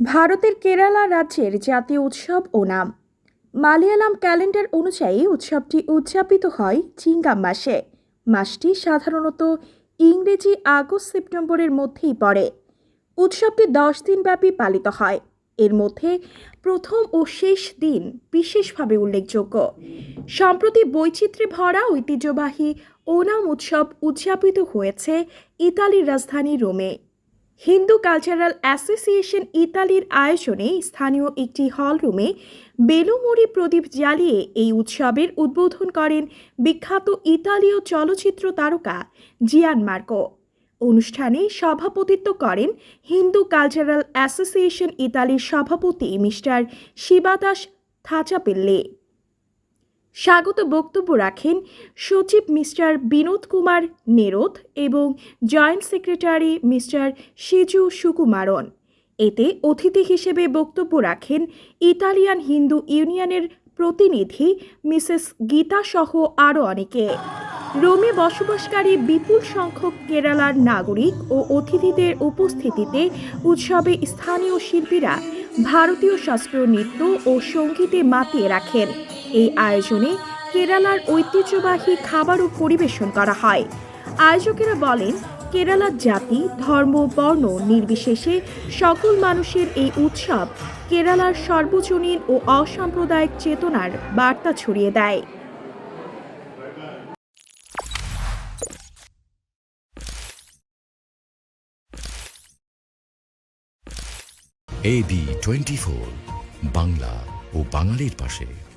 ভারতের কেরালা রাজ্যের জাতীয় উৎসব ওনাম মালয়ালাম ক্যালেন্ডার অনুযায়ী উৎসবটি উদযাপিত হয় চিঙ্গাম মাসে। মাসটি সাধারণত ইংরেজি আগস্ট সেপ্টেম্বরের মধ্যেই পড়ে। উৎসবটি দশ দিনব্যাপী পালিত হয়। এর মধ্যে প্রথম ও শেষ দিন বিশেষভাবে উল্লেখযোগ্য। সম্প্রতি বৈচিত্র্যে ভরা ঐতিহ্যবাহী ওনাম উৎসব উদযাপিত হয়েছে ইতালির রাজধানী রোমে। হিন্দু কালচারাল অ্যাসোসিয়েশন ইতালির আয়োজনে স্থানীয় একটি হলরুমে বেলুমুড়ি প্রদীপ জ্বালিয়ে এই উৎসবের উদ্বোধন করেন বিখ্যাত ইতালীয় চলচ্চিত্র তারকা জিয়ান মার্কো অনুষ্ঠানে সভাপতিত্ব করেন হিন্দু কালচারাল অ্যাসোসিয়েশন ইতালির সভাপতি মিস্টার শিবাদাস থাচাপেল্লে। স্বাগত বক্তব্য রাখেন সচিব মিস্টার বিনোদ কুমার নেরোথ এবং joint secretary mister Siju Sukumaran. এতে অতিথি হিসেবে বক্তব্য রাখেন ইতালিয়ান হিন্দু ইউনিয়নের প্রতিনিধি মিসেস গীতা সহ আরও অনেকে। রোমে বসবাসকারী বিপুল সংখ্যক কেরালার নাগরিক ও অতিথিদের উপস্থিতিতে উৎসবে স্থানীয় শিল্পীরা ভারতীয় শাস্ত্রীয় নৃত্য ও সঙ্গীতে মাতিয়ে রাখেন। এই আয়োজনে কেরালার ঐতিহ্যবাহী খাবারও পরিবেশন করা হয়। আয়োজকেরা বলেন কেরালার জাতি, ধর্ম, বর্ণ নির্বিশেষে সকল মানুষের এই উৎসব কেরালার সর্বজনীন ও অসাম্প্রদায়িক চেতনার বার্তা ছড়িয়ে দেয়। A B twenty four Bangla ও বাঙালির পাশে।